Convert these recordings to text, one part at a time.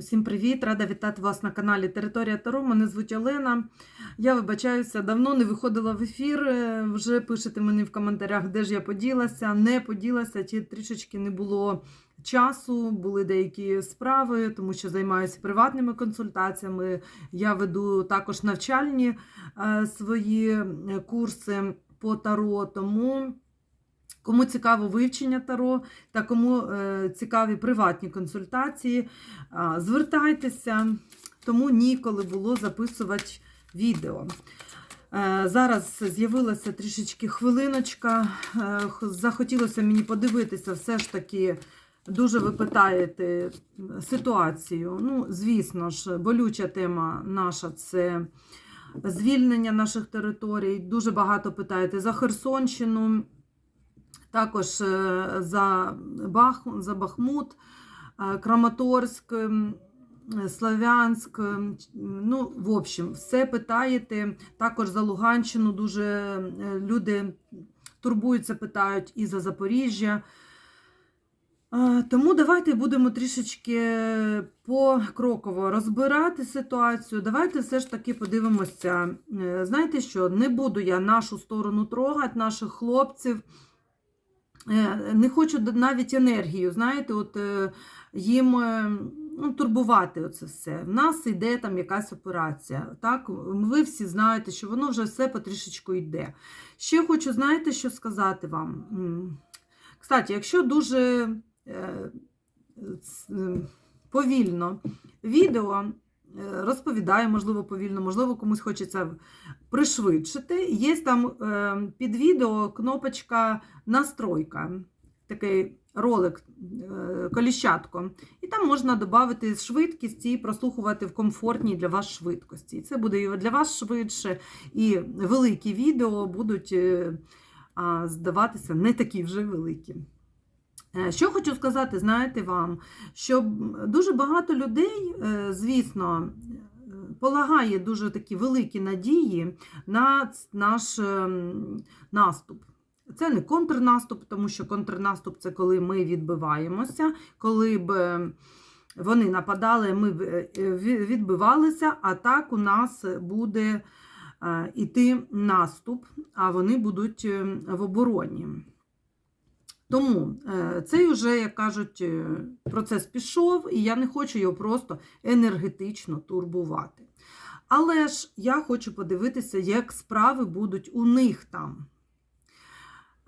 Усім привіт! Рада вітати вас на каналі Територія Таро. Мене звуть Олена. Я вибачаюся, давно не виходила в ефір. Е, Вже пишете мені в коментарях, де ж я поділася, не поділася, чи трішечки не було часу, були деякі справи, тому що займаюся приватними консультаціями. Я веду також навчальні е, свої е, курси по таро. Тому. Кому цікаво вивчення таро та кому е, цікаві приватні консультації, звертайтеся, тому ніколи було записувати відео. Е, Зараз з'явилася трішечки хвилиночка. е, Захотілося мені подивитися, все ж таки. Дуже ви питаєте ситуацію. Ну, звісно ж, болюча тема наша це звільнення наших територій. Дуже багато питаєте за Херсонщину. Також е, за, Бах, за Бахмут, е, Краматорськ, е, Слов'янськ. Ну, в общем, все питаєте. Також за Луганщину дуже люди турбуються, питають і за Запоріжжя. Тому давайте будемо трішечки покроково розбирати ситуацію. Давайте все ж таки подивимося. Знаєте що, не буду я нашу сторону трогати, наших хлопців. Е, Не хочу навіть енергію, знаєте, от е, їм е, ну, турбувати оце все. В нас йде там якась операція. Так? Ви всі знаєте, що воно вже все потрішечку йде. Ще хочу, знаєте, що сказати вам. Кстати, якщо дуже повільно відео е, розповідаю, можливо, повільно, можливо, комусь хочеться пришвидшити. Є там е, під відео кнопочка настройка, такий ролик, е, коліщатко. І там можна додати швидкість і прослухувати в комфортній для вас швидкості. І це буде і для вас швидше, і великі відео будуть е, здаватися не такі вже великі. Е, Що хочу сказати, знаєте вам, що дуже багато людей, е, звісно, е, полагає дуже такі великі надії на наш ем, наступ. Це не контрнаступ, тому що контрнаступ це коли ми відбиваємося, коли б е, вони нападали, ми б відбивалися, а так у нас буде іти наступ, а вони будуть е, в обороні. Тому е, цей вже, як кажуть, е, процес пішов, і я не хочу його просто енергетично турбувати. Але ж я хочу подивитися, як справи будуть у них там.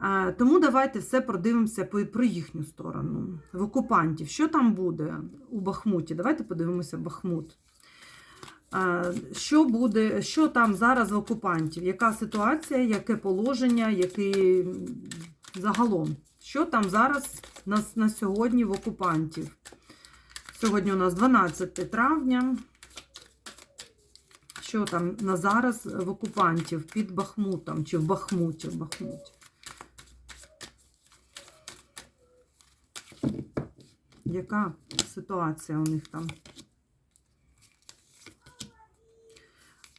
Е, Тому давайте все продивимося про їхню сторону, в окупантів. Що там буде у Бахмуті? Давайте подивимося Бахмут. Що буде, що там зараз в окупантів? Яка ситуація, яке положення, який загалом? Що там зараз на, на сьогодні в окупантів? Сьогодні у нас 12 травня. Що там на зараз в окупантів під Бахмутом чи в Бахмуті? В Бахмуті? Яка ситуація у них там?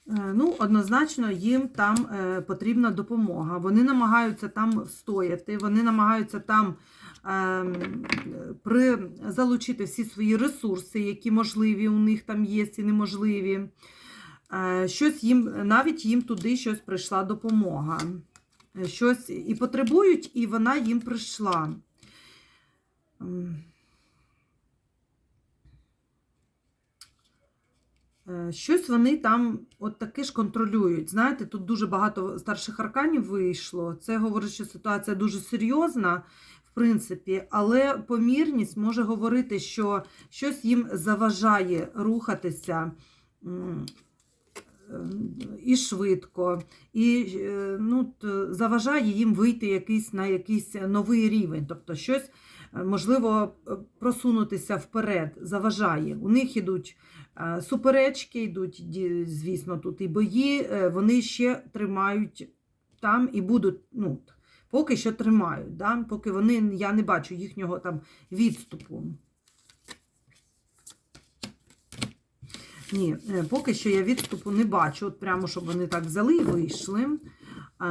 Ну, однозначно, їм там е, потрібна допомога. Вони намагаються там встояти, вони намагаються там е, при, залучити всі свої ресурси, які можливі у них там є, і неможливі. Е, щось їм, навіть їм туди щось прийшла допомога. Е, Щось і потребують, і вона їм прийшла. Щось вони там от таки ж контролюють. Знаєте, тут дуже багато старших арканів вийшло. Це говорить, що ситуація дуже серйозна, в принципі, але помірність може говорити, що щось їм заважає рухатися е, і швидко, і е, ну, заважає їм вийти якийсь на якийсь новий рівень. Тобто щось, е, можливо, е, просунутися вперед, заважає. У них ідуть Е, Суперечки йдуть, звісно, тут і бої, е, вони ще тримають там і будуть, ну, поки що тримають, да? поки вони, я не бачу їхнього там відступу. Ні, е, поки що я відступу не бачу, от прямо, щоб вони так взяли і вийшли.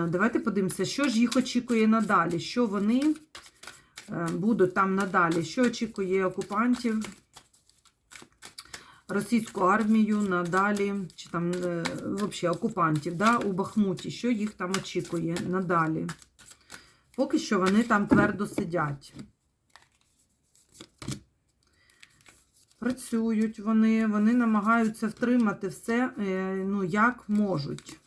Давайте подивимося, що ж їх очікує надалі, що вони е, будуть там надалі, що очікує окупантів російську армію надалі, чи там е, взагалі окупантів да, у Бахмуті, що їх там очікує надалі. Поки що вони там твердо сидять. Працюють вони, вони намагаються втримати все, е, ну, як можуть.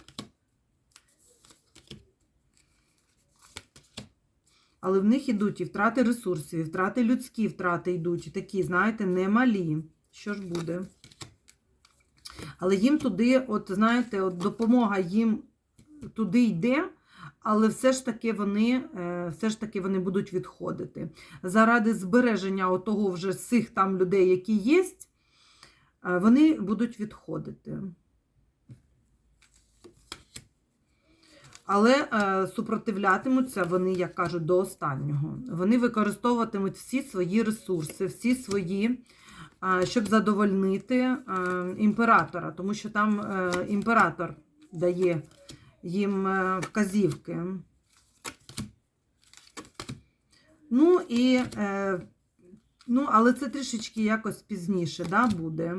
Але в них йдуть і втрати ресурсів, і втрати людські втрати йдуть, такі, знаєте, немалі. Що ж буде? Але їм туди, от знаєте, от допомога їм туди йде, але все ж таки вони, е, все ж таки вони будуть відходити. Заради збереження отого вже цих там людей, які є, е, вони будуть відходити. Але е, супротивлятимуться вони, як кажуть, до останнього. Вони використовуватимуть всі свої ресурси, всі свої, щоб задовольнити е, імператора, тому що там е, імператор дає їм е, вказівки. Ну і, ну, але це трішечки якось пізніше да, буде.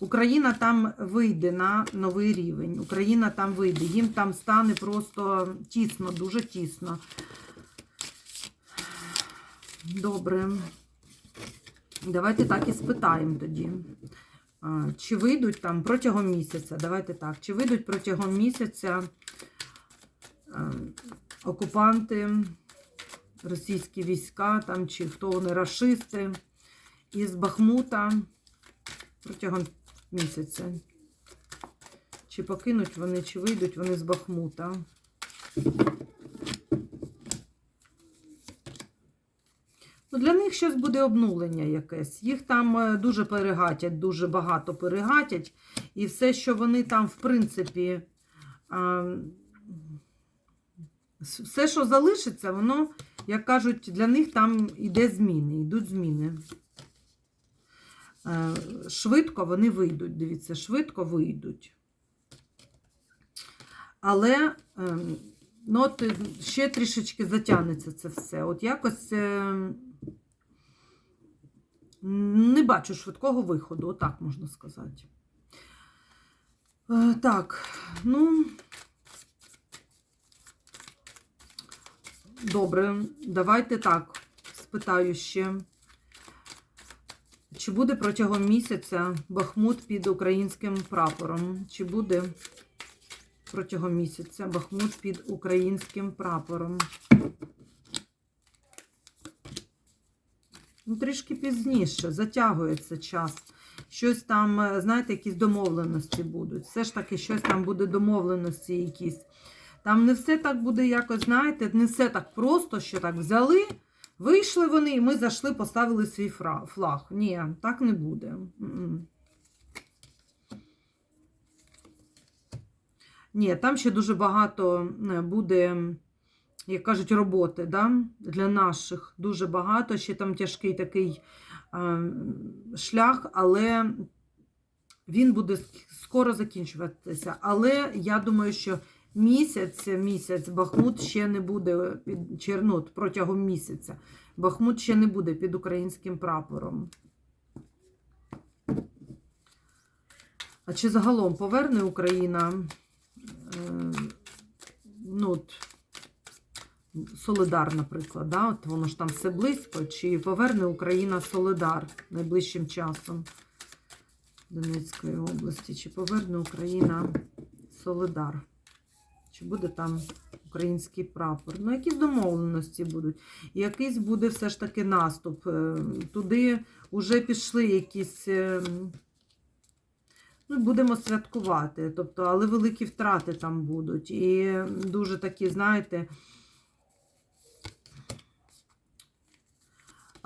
Україна там вийде на новий рівень. Україна там вийде. Їм там стане просто тісно, дуже тісно. Добре. Давайте так і спитаємо тоді. Чи вийдуть там протягом місяця? Давайте так. Чи вийдуть протягом місяця окупанти, російські війська, там, чи хто вони рашисти із Бахмута протягом місяця. Чи покинуть вони, чи вийдуть вони з Бахмута. Для них щось буде обнулення якесь. Їх там е, дуже перегатять, дуже багато перегатять. І все, що вони там, в принципі, все, що залишиться, воно, як кажуть, для них там йде зміни, йдуть зміни. Е, Швидко вони вийдуть, дивіться, швидко вийдуть. Але ем, ну, от е, ще трішечки затягнеться це все. От якось е, не бачу швидкого виходу, отак можна сказати. Е, Так, ну. Добре, давайте так спитаю ще. Чи буде протягом місяця Бахмут під українським прапором? Чи буде протягом місяця Бахмут під українським прапором? Ну, трішки пізніше, затягується час. Щось там, е, знаєте, якісь домовленості будуть. Все ж таки, щось там буде домовленості якісь. Там не все так буде якось, знаєте, не все так просто, що так взяли. Вийшли вони, і ми зайшли, поставили свій флаг. Ні, так не буде. Ні, там ще дуже багато е, буде, як кажуть, роботи да? для наших. Дуже багато. Ще там тяжкий такий е, шлях, але він буде скоро закінчуватися. Але я думаю, що місяць, місяць Бахмут ще не буде під чи, ну, протягом місяця. Бахмут ще не буде під українським прапором. А чи загалом поверне Україна е, ну, Солидар, наприклад, да? от воно ж там все близько, чи поверне Україна Солидар найближчим часом Донецької області, чи поверне Україна Солидар? Чи буде там український прапор? Ну, якісь домовленості будуть. Якийсь буде все ж таки наступ. Е, Туди вже пішли якісь. е, Ну, будемо святкувати. Тобто, але великі втрати там будуть. І дуже такі, знаєте.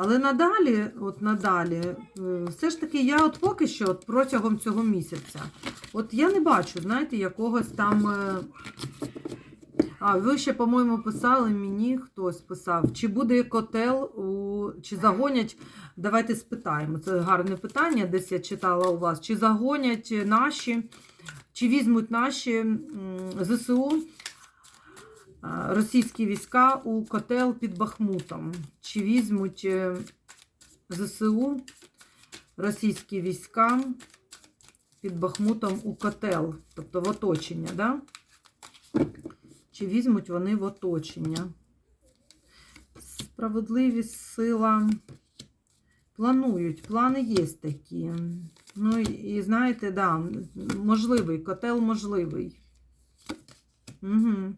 Але надалі, от надалі, е, все ж таки, я от поки що от протягом цього місяця, от я не бачу, знаєте, якогось там. е, А, ви ще, по-моєму, писали мені, хтось писав, чи буде котел, у... чи загонять. Давайте спитаємо. Це гарне питання, десь я читала у вас. Чи загонять наші, чи візьмуть наші ЗСУ російські війська у котел під Бахмутом? Чи візьмуть е, ЗСУ російські війська під Бахмутом у котел, тобто в оточення, да? Чи візьмуть вони в оточення? Справедливість, сила. Планують, плани є такі. Ну і, знаєте, да, можливий, котел можливий. Угу.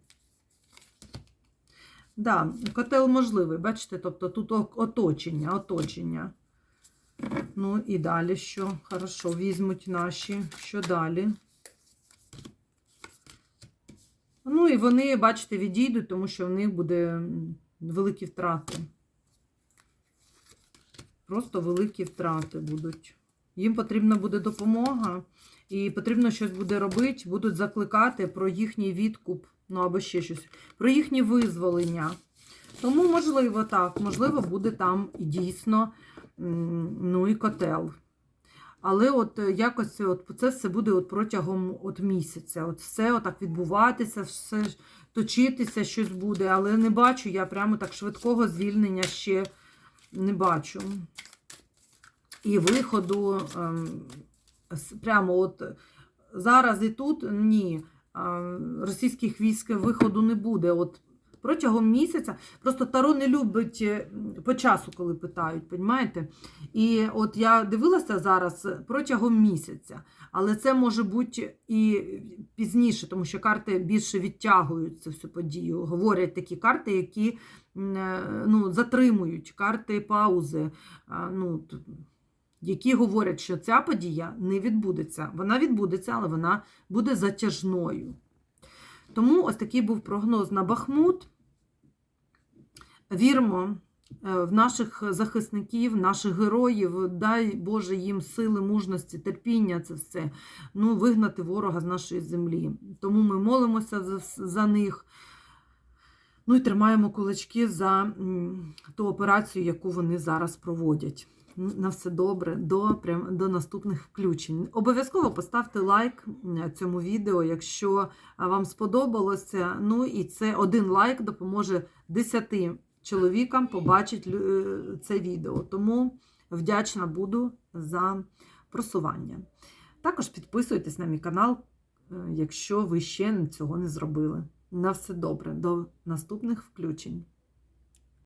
Да, котел можливий, бачите, тобто тут оточення, оточення. Ну і далі що? Хорошо, візьмуть наші. Що далі? Ну і вони, бачите, відійдуть, тому що в них буде великі втрати. Просто великі втрати будуть. Їм потрібна буде допомога, і потрібно щось буде робити, будуть закликати про їхній відкуп, ну або ще щось, про їхнє визволення. Тому, можливо, так, можливо, буде там і дійсно ну, і котел. Але от е, якось от це все буде от протягом от місяця. От все отак відбуватися, все точитися, щось буде. Але не бачу я прямо так швидкого звільнення ще не бачу. І виходу ем, прямо от зараз і тут ні. Російських військ виходу не буде. От протягом місяця. Просто Таро не любить е, по часу, коли питають, понімаєте? І от я дивилася зараз протягом місяця, але це може бути і пізніше, тому що карти більше відтягують цю всю подію. Говорять такі карти, які е, ну, затримують карти паузи. Ну, які говорять, що ця подія не відбудеться. Вона відбудеться, але вона буде затяжною. Тому ось такий був прогноз на Бахмут. Віримо е, в наших захисників, наших героїв. Дай Боже їм сили, мужності, терпіння, це все. Ну, вигнати ворога з нашої землі. Тому ми молимося за, за них. Ну і тримаємо кулачки за ту операцію, яку вони зараз проводять. На все добре, до, прям, до наступних включень. Обов'язково поставте лайк цьому відео, якщо вам сподобалося. Ну і це один лайк допоможе 10 чоловікам побачити е, це відео. Тому вдячна буду за просування. Також підписуйтесь на мій канал, е, якщо ви ще цього не зробили. На все добре, до наступних включень.